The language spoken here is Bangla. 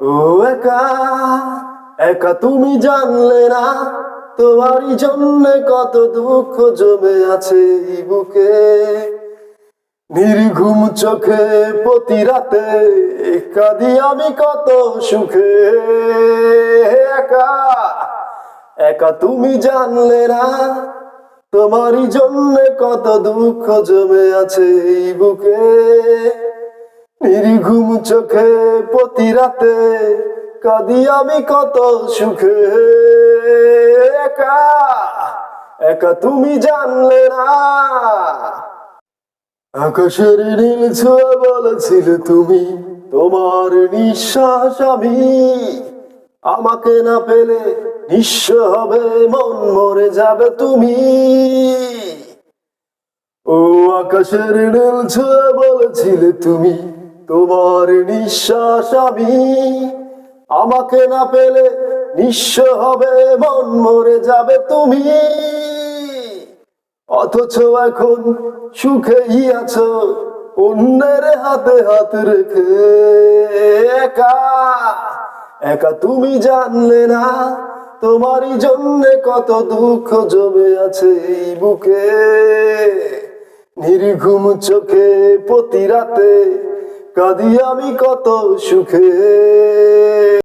ও একা একা তুমি জানলে না, তোমারই জন্য কত দুঃখ জমে আছে বুকে। নির্ঘুম চোখে প্রতি রাতে কাঁদি আমি কত সুখে। একা একা তুমি জানলে না, তোমারই জন্য কত দুঃখ জমে আছে বুকে। নির্ঘুম চোখে প্রতি রাতে কাঁদি আমি কত সুখে। একা একা তুমি জানলে না। আকাশের নীল ছোঁয়া বলেছিল তুমি, তোমার নিঃশ্বাস আমি। আমাকে না পেলে নিঃস্ব হবে, মন মরে যাবে তুমি। ও আকাশের নীল ছোঁয়া বলেছিলে তুমি তোমার নিঃশ্বাস আমি, আমাকে না পেলে নিঃস্ব হবে, মন মরে যাবে তুমি। অথচ এখন সুখেই আছো, অন্যের হাতে হাত রেখে একা। একা তুমি জানলে না তোমারই জন্যে কত দুঃখ জমে আছে এই বুকে। নির্ঘুম চোখে প্রতি রাতে কাঁদি আমি কত সুখে।